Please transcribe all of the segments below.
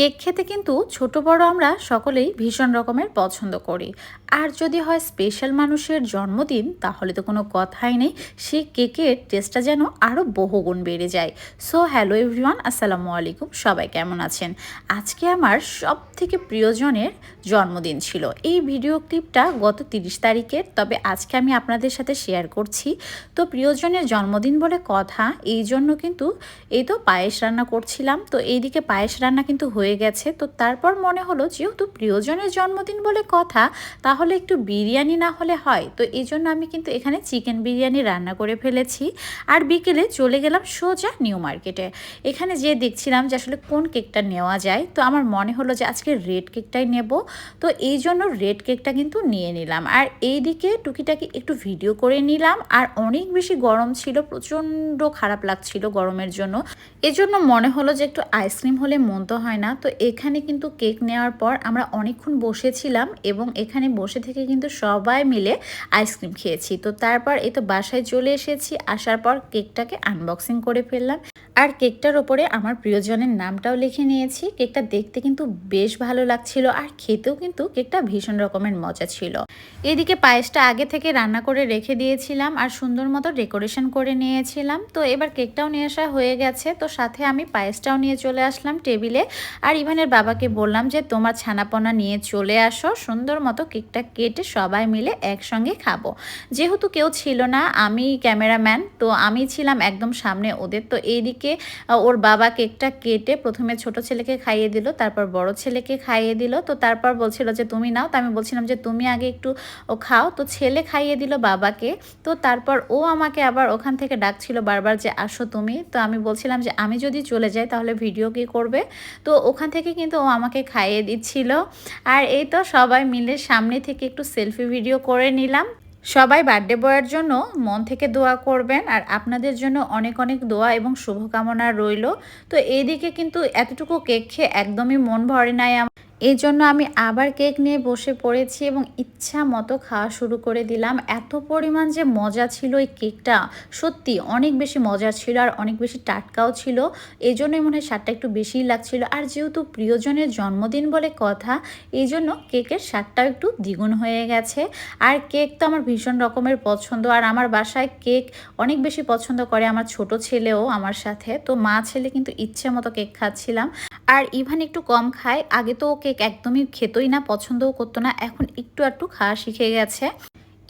Cake খেতে কিন্তু ছোট বড় আমরা সকলেই ভীষণ রকমের পছন্দ করি। আর যদি হয় স্পেশাল মানুষের জন্মদিন, তাহলে তো কোনো কথাই নেই। সেই কেকের টেস্টটা যেন আরও বহুগুণ বেড়ে যায়। সো হ্যালো এভরিওয়ান আসসালামু আলাইকুম। সবাই কেমন আছেন? আজকে আমার সব থেকে প্রিয়জনের জন্মদিন ছিল। এই ভিডিও ক্লিপটা গত তিরিশ তারিখের, তবে আজকে আমি আপনাদের সাথে শেয়ার করছি। তো প্রিয়জনের জন্মদিন বলে কথা, এই জন্য কিন্তু এই তো পায়েস রান্না করছিলাম। তো এইদিকে পায়েস রান্না কিন্তু হয়ে গেছে। তো তারপর মনে হলো, যেহেতু প্রিয়জনের জন্মদিন বলে কথা, তাহলে একটু বিরিয়ানি না হলে হয়। তো এই জন্য আমি কিন্তু এখানে চিকেন বিরিয়ানি রান্না করে ফেলেছি। আর বিকেলে চলে গেলাম সোজা নিউ মার্কেটে। এখানে যে দেখছিলাম যে আসলে কোন কেকটা নেওয়া যায়। তো আমার মনে হলো যে আজকে রেড কেকটাই নেব। তো এই জন্য রেড কেকটা কিন্তু নিয়ে নিলাম। আর এই দিকে টুকিটাকি একটু ভিডিও করে নিলাম। আর অনেক বেশি গরম ছিল, প্রচণ্ড খারাপ লাগছিল গরমের জন্য। এজন্য মনে হলো যে একটু আইসক্রিম হলে মন তো হয় না। তো এখানে কিন্তু কেক নেওয়ার পর আমরা অনেকক্ষণ বসেছিলাম এবং এখানে বসে থেকে কিন্তু সবাই মিলে আইসক্রিম খেয়েছি। তো তারপর এই তো বাসায় চলে এসেছি। আসার পর কেকটাকে আনবক্সিং করে ফেললাম। আর কেকটার ওপরে আমার প্রিয়জনের নামটাও লিখে নিয়েছি। কেকটা দেখতে কিন্তু বেশ ভালো লাগছিল আর খেতেও কিন্তু কেকটা ভীষণ রকমের মজা ছিল। এদিকে পায়েসটা আগে থেকে রান্না করে রেখে দিয়েছিলাম আর সুন্দর মতো ডেকোরেশন করে নিয়েছিলাম। তো এবার কেকটাও নিয়ে আসা হয়ে গেছে। তো সাথে আমি পায়েসটাও নিয়ে চলে আসলাম টেবিলে। আর ইভানের বাবাকে বললাম যে, তোমার ছানাপনা নিয়ে চলে আসো। সুন্দর মতো কেকটা কেটে সবাই মিলে একসঙ্গে খাব। যেহেতু কেউ ছিল না, আমি ক্যামেরাম্যান, তো আমি ছিলাম একদম সামনে ওদের। তো এইদিকে ওর বাবা কেকটা কেটে প্রথমে ছোট ছেলেকে খাইয়ে দিল, তারপর বড় ছেলেকে খাইয়ে দিল। তো তারপর বলছিল যে, তুমি নাও। তো আমি বলছিলাম যে, তুমি আগে একটু, ও, খাও। তো ছেলে খাইয়ে দিল বাবাকে। তো তারপর ও আমাকে আবার ওখান থেকে ডাকছিল বারবার যে, আসো তুমি। তো আমি বলছিলাম যে, আমি যদি চলে যাই তাহলে ভিডিও কি করবে? তো ওখান থেকে কিন্তু ও আমাকে খাইয়ে দিচ্ছিল। আর এই তো সবাই মিলে সামনে থেকে একটু সেলফি ভিডিও করে নিলাম। সবাই বার্থডে বয়ের জন্য মন থেকে দোয়া করবেন আর আপনাদের জন্য অনেক অনেক দোয়া এবং শুভকামনা রইল। তো এইদিকে কিন্তু এতটুকু কেক খেয়ে একদমই মন ভরে নাই এই জন্য আমি আবার কেক নিয়ে বসে পড়েছি এবং ইচ্ছা মতো খাওয়া শুরু করে দিলাম। এত পরিমাণ যে মজা ছিল এই কেকটা। সত্যি, অনেক বেশি মজা ছিল আর অনেক বেশি টাটকাও ছিল। এই জন্যই মনে হয় স্বাদটা একটু বেশিই লাগছিল। আর যেহেতু প্রিয়জনের জন্মদিন বলে কথা এই জন্য কেকের স্বাদটাও একটু দ্বিগুণ হয়ে গেছে। আর কেক তো আমার ভীষণ রকমের পছন্দ। আর আমার বাসায় কেক অনেক বেশি পছন্দ করে আমার ছোট ছেলেও আমার সাথে। তো মা ছেলে কিন্তু ইচ্ছে মতো কেক খাচ্ছিলাম। আর ইভান একটু কম খায়। আগে তো ও কেক একদমই খেতই না, পছন্দও করতো না, এখন একটু একটু খাওয়া শিখে গেছে।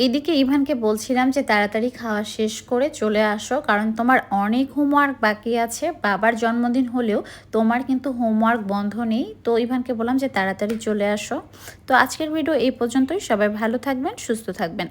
এদিকে ইভানকে বলছিলাম যে তাড়াতাড়ি খাওয়া শেষ করে চলে আসো, কারণ তোমার অনেক হোমওয়ার্ক বাকি আছে। বাবার জন্মদিন হলেও তোমার কিন্তু হোমওয়ার্ক বন্ধ নেই। তো ইভানকে বললাম যে তাড়াতাড়ি চলে আসো। তো আজকের ভিডিও এই পর্যন্তই। সবাই ভালো থাকবেন, সুস্থ থাকবেন।